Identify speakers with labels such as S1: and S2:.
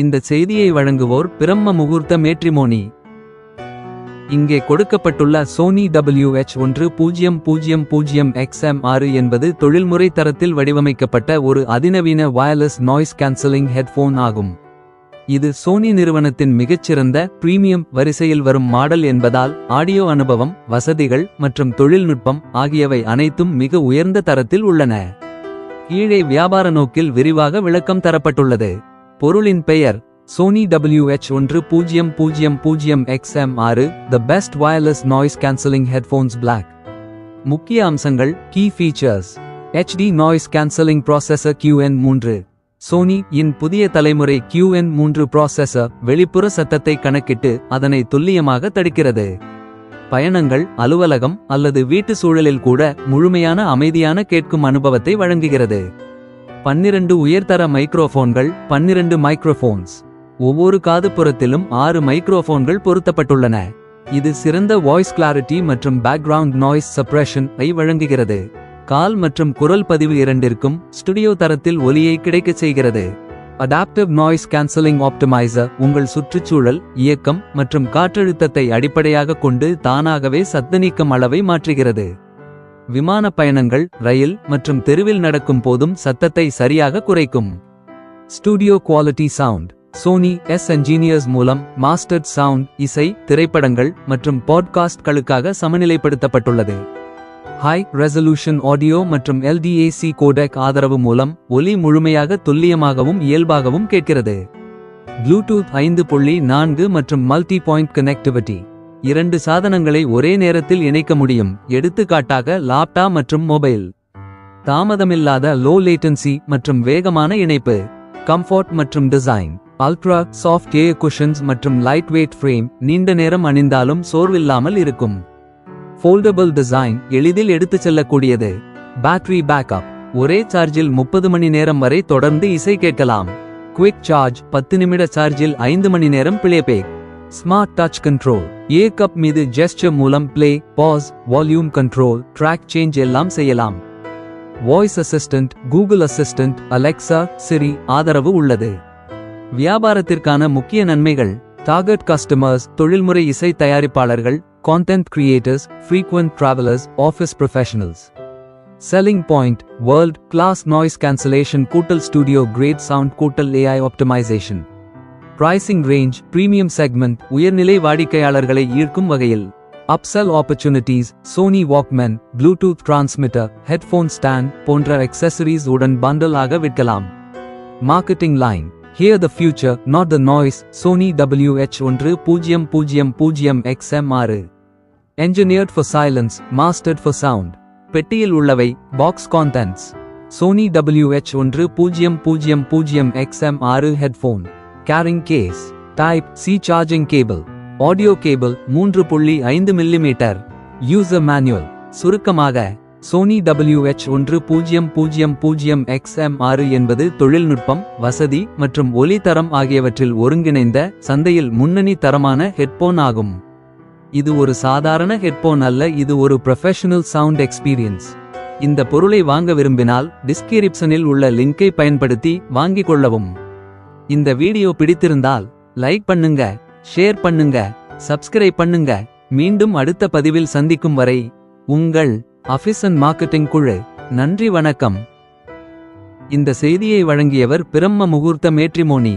S1: இந்த செய்தியை வழங்குவோர் பிரம்ம முகூர்த்த மேட்ரிமோனி. இங்கே கொடுக்கப்பட்டுள்ள சோனி WH ஒன்று பூஜ்ஜியம் பூஜ்ஜியம் பூஜ்ஜியம் எக்ஸ்எம் ஆறு என்பது தொழில்முறை தரத்தில் வடிவமைக்கப்பட்ட ஒரு அதிநவீன வயர்லெஸ் நாய்ஸ் கேன்சலிங் ஹெட்ஃபோன் ஆகும். இது சோனி நிறுவனத்தின் மிகச்சிறந்த பிரீமியம் வரிசையில் வரும் மாடல் என்பதால் ஆடியோ அனுபவம் வசதிகள் மற்றும் தொழில்நுட்பம் ஆகியவை அனைத்தும் மிக உயர்ந்த தரத்தில் உள்ளன. கீழே வியாபார நோக்கில் விரிவாக விளக்கம் தரப்பட்டுள்ளது. பொருளின் பெயர் சோனி WH ஒன்று பூஜ்ஜியம் பூஜ்ஜியம் பூஜ்ஜியம் எக்ஸ்எம் ஆறு the best wireless noise cancelling headphones black முக்கிய அம்சங்கள் key features HD noise cancelling processor QN மூன்று சோனி இன் புதிய தலைமுறை QN மூன்று ப்ராசஸர் வெளிப்புற சத்தத்தை கணக்கிட்டு அதனை துல்லியமாக தடுக்கிறது. பயணங்கள் அலுவலகம் அல்லது வீட்டு சூழலில் கூட முழுமையான அமைதியான கேட்கும் அனுபவத்தை வழங்குகிறது. பன்னிரண்டு உயர்தர மைக்ரோஃபோன்கள் பன்னிரண்டு மைக்ரோஃபோன்ஸ். ஒவ்வொரு காதுப்புறத்திலும் ஆறு மைக்ரோஃபோன்கள் பொருத்தப்பட்டுள்ளன. இது சிறந்த வாய்ஸ் கிளாரிட்டி மற்றும் பேக்ரவுண்ட் நாய்ஸ் சப்ரஷன் ஐ வழங்குகிறது. கால் மற்றும் குரல் பதிவு இரண்டிற்கும் ஸ்டுடியோ தரத்தில் ஒலியை கிடைக்கச் செய்கிறது. அடாப்டிவ் நாய்ஸ் கேன்சலிங் ஆப்டிமைசர் உங்கள் சுற்றுச்சூழல் இயக்கம் மற்றும் காற்றழுத்தத்தை அடிப்படையாக கொண்டு தானாகவே சத்த நீக்கம் அளவை மாற்றுகிறது. விமான பயணங்கள் ரயில் மற்றும் தெருவில் நடக்கும் போதும் சத்தத்தை சரியாக குறைக்கும். Studio quality sound Sony's engineers மூலம் மாஸ்டர்ட் சவுண்ட் இசை திரைப்படங்கள் மற்றும் பாட்காஸ்ட்களுக்காக சமநிலைப்படுத்தப்பட்டுள்ளது. ஹை ரெசல்யூஷன் ஆடியோ மற்றும் எல்டிஏசி கோடெக் ஆதரவு மூலம் ஒலி முழுமையாக துல்லியமாகவும் இயல்பாகவும் கேட்கிறது. ப்ளூடூத் ஐந்து புள்ளி நான்கு மற்றும் மல்டி பாயிண்ட் கனெக்டிவிட்டி இரண்டு சாதனங்களை ஒரே நேரத்தில் இணைக்க முடியும். எடுத்துக்காட்டாக லாப்டாப் மற்றும் மொபைல் தாமதமில்லாத லோ லேட்டன்சி மற்றும் வேகமான இணைப்பு. கம்ஃபோர்ட் மற்றும் design ultra soft ear cushions மற்றும் லைட் வெயிட் ஃப்ரேம் நீண்ட நேரம் அணிந்தாலும் சோர்வில்லாமல் இருக்கும். ஃபோல்டபிள் டிசைன் எளிதில் எடுத்துச் செல்லக்கூடியது. பேட்டரி பேக்கப் ஒரே சார்ஜில் முப்பது மணி நேரம் வரை தொடர்ந்து இசை கேட்கலாம். குவிக் சார்ஜ் பத்து நிமிட சார்ஜில் ஐந்து மணி நேரம் playback smart touch control ear cup மீது ஜெஸ்டர் மூலம் play pause volume control track change எல்லாம் செய்யலாம். Voice assistant Google assistant Alexa Siri ஆதரவு உள்ளது. வியாபாரத்திற்கான முக்கிய நன்மைகள். டார்கெட் கஸ்டமர்ஸ் தொழில்முறை இசை தயாரிப்பாளர்கள் content creators frequent travellers office professionals selling point world class noise cancellation கூட்டல் ஸ்டுடியோ கிரேட் சவுண்ட் கூட்டல் AI optimisation pricing range premium segment உயர்நிலை வாடிக்கையாளர்களை ஈர்க்கும் வகையில். Upsell opportunities Sony Walkman Bluetooth transmitter headphone stand போன்ற அக்சசரிஸ் உடன் பண்டல் ஆக விற்கலாம். Marketing line hear the future not the noise Sony W H ஒன்று பூஜ்ஜியம் பூஜ்ஜியம் பூஜ்ஜியம் எக்ஸ்எம் ஆறு engineered for silence mastered for sound பெட்டியில் உள்ளவை box contents Sony W H ஒன்று பூஜ்ஜியம் பூஜ்ஜியம் பூஜ்ஜியம் எக்ஸ்எம் ஆறு headphone carrying case type C charging cable audio cable மூன்று புள்ளி ஐந்து மில்லிமீட்டர் யூசர் மேனுவல் சுருக்கமாக சோனி WH ஒன்று பூஜ்ஜியம் பூஜ்ஜியம் பூஜ்ஜியம் XM ஆறு என்பது தொழில்நுட்பம் வசதி மற்றும் ஒலி தரம் ஆகியவற்றில் ஒருங்கிணைந்த சந்தையில் முன்னணி தரமான ஹெட்போன் ஆகும். இது ஒரு சாதாரண ஹெட்போன் அல்ல இது ஒரு ப்ரொஃபஷனல் சவுண்ட் எக்ஸ்பீரியன்ஸ் இந்த பொருளை வாங்க விரும்பினால் டிஸ்கிரிப்ஷனில் உள்ள லிங்கை பயன்படுத்தி வாங்கிக் கொள்ளவும். இந்த வீடியோ பிடித்திருந்தால் லைக் பண்ணுங்க ஷேர் பண்ணுங்க சப்ஸ்கிரைப் பண்ணுங்க. மீண்டும் அடுத்த பதிவில் சந்திக்கும் வரை உங்கள் அஃபிசன் மார்க்கெட்டிங் குழு. நன்றி வணக்கம். இந்த செய்தியை வழங்கியவர் பிரம்ம முகூர்த்த மேட்ரிமோனி